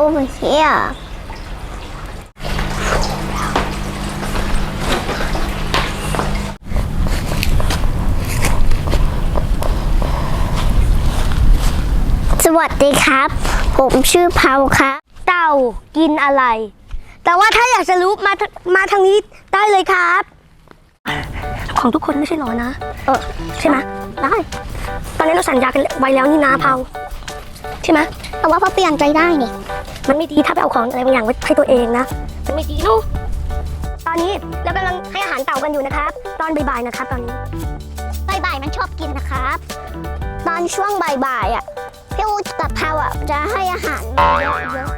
over here สวัสดีครับ ผมชื่อเพาครับ เต่ากินอะไร แต่ว่าถ้าอยากจะรู้มาทมาทางนี้ได้เลยครับ ของทุกคนไม่ใช่หรอนะ เออใช่ไหมได้ ตอนนี้เราสัญญากันไว้แล้วนี่นะเผาใช่ไหมแต่ว่าพอเปลี่ยนใจได้นี่ มันไม่ดีถ้าไปเอาของอะไรบางอย่างไว้ให้ตัวเองนะ มันไม่ดีลูกตอนนี้เรากำลังให้อาหารเต่ากันอยู่นะครับ ตอนบ่ายๆนะครับ ตอนนี้บ่ายๆมันชอบกินนะครับ ตอนช่วงบ่ายๆอะพี่อูกับเพาอะจะให้อาหารเยอะๆ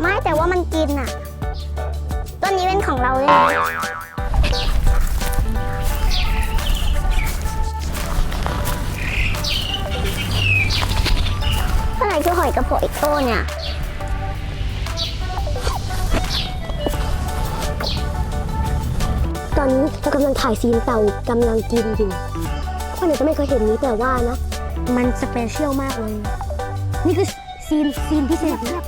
ไม่แต่ว่ามันกินอะ ต้นนี้เป็นของเราเลยนะ กระโปงอีกตัวเนี่ยตอนนี้เรากำลังถ่ายซีนเต่ากำลังกินอยู่คนอาจจะไม่เคยเห็นนี้แต่ว่านะ มันสเปเชียลมากเลย นี่คือซีนซีนพิเศษนะ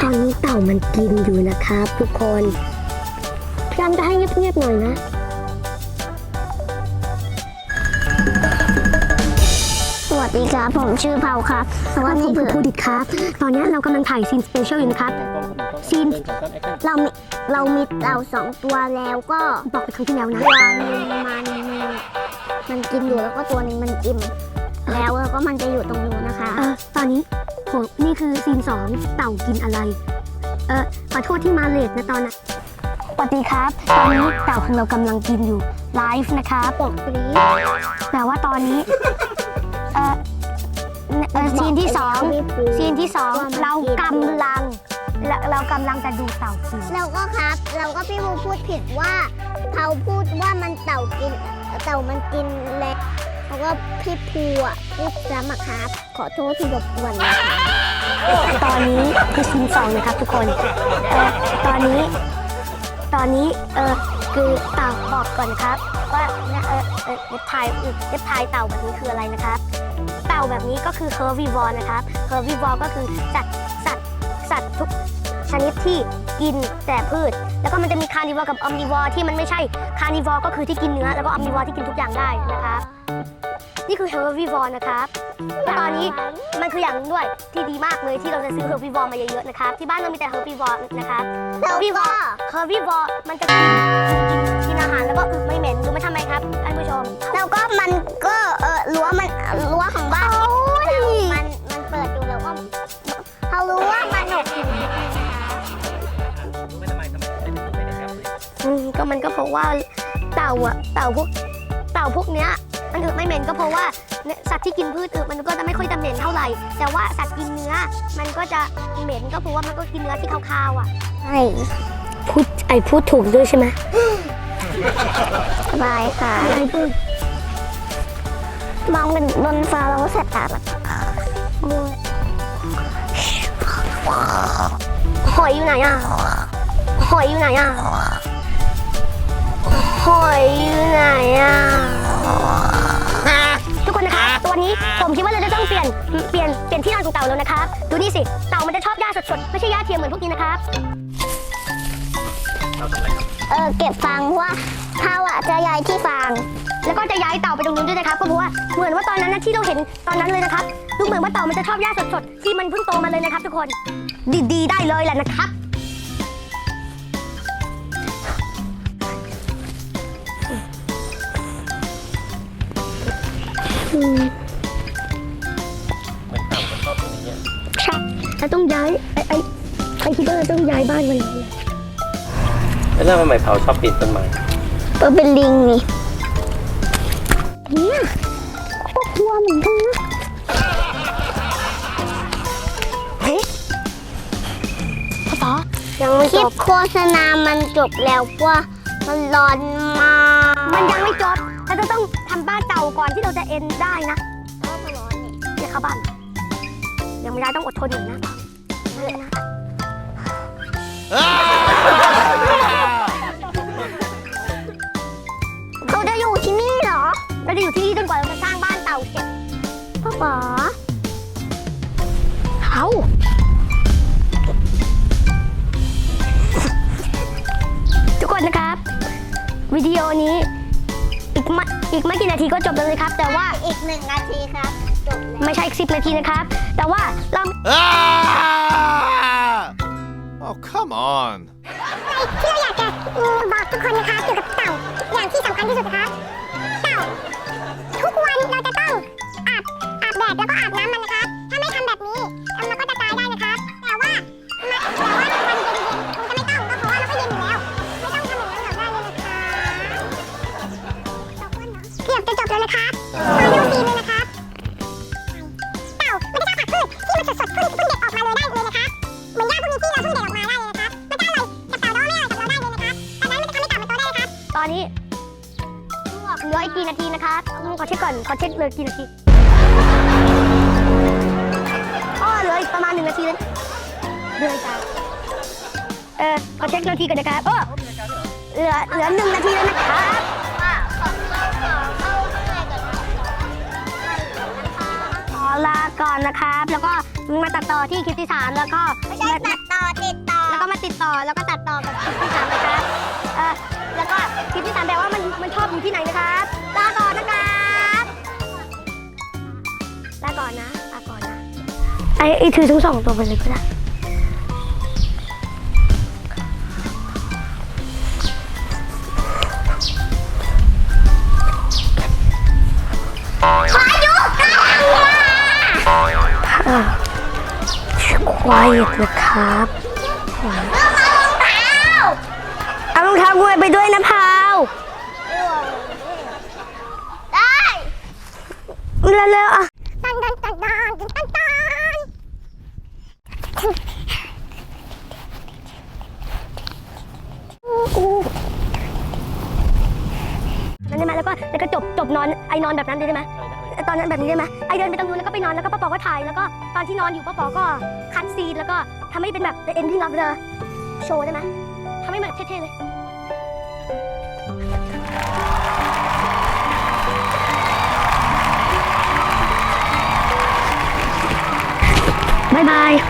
ตอนนี้เต่ามันกินอยู่นะครับ ทุกคนพยายามจะให้เงียบๆหน่อยนะ สวัสดีครับ ผมชื่อเพาครับสวัสผดีมเพื่คืออนผู้ดิดครับ ตอนนี้เรากำลังถ่ายซีนสเปเชียลอยู่นะครับซีนเรามีเรามีเต่าสองตัวแล้วก็บอกไปครั้งที่แล้วนะตัวหนึงมันมันกินอยู่แล้วก็ตัวหนึงมันอิ่มแล้วแล้วก็มันจะอยู่ตรงนู้นนะคะเออตอนนี้ผมนี่คือซีนสองเต่ากินอะไร เออขอโทษที่มาเลทนะตอนนั้นสวัสดีครับ ตอนนี้เต่าของเรากำลังกินอยู่ไลฟ์นะครับบอกปรีดแต่ว่าตอนนี้ เออ เออซีนที่สองซีนที่สองเรากำลัง เราเรากำลังจะดูเต่ากินเราก็ครับ เราก็พี่ภูพูดผิดว่าเขาพูดว่ามันเต่ากิน เต่ามันกินแล้วแล้วก็พี่ภูอะพูดซ้ำอะครับ ขอโทษที่รบกวนนะคะตอนนี้คือซีนสองนะครับทุกคนเออตอนนี้ ตอนนี้เออคือเต่าบอกก่อนครับ ว่าเนี่ยเออเออเว็บไทยเว็บไทยเต่าแบบนี้คืออะไรนะครับเต่าแบบนี้ก็คือ herbivore นะครับ herbivore ก็คือสัตว์สัตว์สัตว์ทุกชนิดที่กินแต่พืช แล้วก็มันจะมี carnivore กับ omnivore ที่มันไม่ใช่ carnivore ก็คือที่กินเนื้อ แล้วก็ omnivore ที่กินทุกอย่างได้นะครับนี่คือ herbivore นะครับแล้วตอนนี้มันคืออย่างด้วยที่ดีมากเลยที่เราจะซื้อ herbivore มาเยอะๆนะครับที่บ้านเรามีแต่ herbivore นะครับแล้วก็ herbivore มันจะกินกินกินอาหารแล้วก็อึไม่เหม็นรู้ไหมทำไมครับท่านผู้ชม แล้วก็มันก็เออรั้วมันรั้วของ อืมก็มันก็เพราะว่าเต่าอะเต่าพวกเต่าพวกเนี้ยมันอึไม่เหม็นก็เพราะว่าเนี่ยสัตว์ที่กินพืชอึมันก็จะไม่ค่อยจะเหม็นเท่าไหร่ แต่ว่าสัตว์กินเนื้อ มันก็จะเหม็นก็เพราะว่ามันก็กินเนื้อที่คาวๆอะใช่พูดไอพูดถูกด้วยใช่ไหมสบายค่ะมองเป็นบนฟ้าแล้วก็แสบตาแบบหอยอยู่ไหนอะหอยอยู่ไหนอะห อยอยู่ไหนอะทุกคนนะคะตัวนี้ผมคิดว่าเราจะต้องเปลี่ยนเปลี่ยนเปลี่ยนที่นอนของเต่าแล้วนะครับดูนี่สิเต่ามันจะชอบหญ้าสดๆไม่ใช่หญ้าเทียมเหมือนพวกนี้นะครับเออเก็บฟางเพราะว่าเขาอะจะย้ายที่ฟางแล้วก็จะย้ายเต่าไปตรงนู้นด้วยนะครับก็เพราะว่าเหมือนว่าตอนนั้นนะที่เราเห็นตอนนั้นเลยนะครับดูเหมือนว่าเต่ามันจะชอบหญ้าสดๆที่มันเพิ่งโตมาเลยนะครับ ทุกคน ดีๆได้เลยแหละนะครับ ใช่เราต้องย้ายไอ้ไอ้ไอ้คิดว่าเราต้องย้ายบ้านมันเลยแล้วทำไมเผาชอบปีนต้นไม้เออเป็นลิงนี่เนี่ยก็กลัวเหมือนกันนะเฮ้ยพ่อต่อยังไม่คลิจปบโฆษณามันจบแล้วว่ามันร้อนมาก มันยังไม่จบ เราจะต้องทำบ้านเก่าก่อนที่เราจะเอ็นได้นะเพราะมันร้อนนี่เนี่ยค่ะบ้านยังไม่ได้ต้องอดทนหน่อยนะเรื่ยนะเราจะอยู่ที่นี่เหรอ เราจะอยู่ที่นี่จนกว่าเราจะสร้างบ้านเต่าเสร็จพ่อป๋อเอาทุกคนนะครับ วิดีโอนี้ อีกไม่อีกไม่กี่นาทีก็จบแล้วนะครับ แต่ว่าอีกหนึ่งนาทีครับจบแล้วไม่ใช่อีกสินาทีนะครับ แต่ว่าเรา Ah! Oh, come on. ที่เราอยากจะบอกทุกคนนะคะเกี่ยวกับเต่าอย่างที่สำคัญที่สุดนะครับ อนนี้เหลืออีกกี่นาทีนะครับขอเช็คก่อน ขอเช็คเหลยกี่นาทีอ๋อเหลืออีกประมาณหนึ่งนาทีเลยเหลืออีกจ้ะเออขอเช็คนาทีกันนะครับโอ้เหลือเหลือหนึ่งนาทีแล้วนะครับขอลาก่อนนะครับ แล้วก็มาตัดต่อที่คลิปที่สามแล้วก็ไม่ใช่ตัดต่อติดต่อ แล้วก็มาติดต่อแล้วก็ตัดต่อกับคลิปที่สาม ที่สามแปลว่ามันมันชอบอยู่ที่ไหนนะครับ ลาก่อนนะครับลาก่อนนะลาก่อนนะไอ้ไอ้ถือทั้งสองตัวไปเลยก็ได้ขอยุกำลังลาควายนะครับเอามารองเท้าเอารองเท้ากูไปด้วยนะพาว ได้ เร็วๆอะตันตันตันตันตันตันนั่นได้ไหมแล้วก็แล้วก็จบจบนอนไอ้นอนแบบนั้นได้ไหมตอนนั้นแบบนี้ได้ไหมไอเดินไปตรงนู้นแล้วก็ไปนอนแล้วก็ป้าปอก็ถ่ายแล้วก็ตอนที่นอนอยู่ป้าปอก็คัดซีนแล้วก็ทำให้เป็นแบบ the ending of the show ได้ไหมทำให้มันแบบเท่ๆเลย บายบาย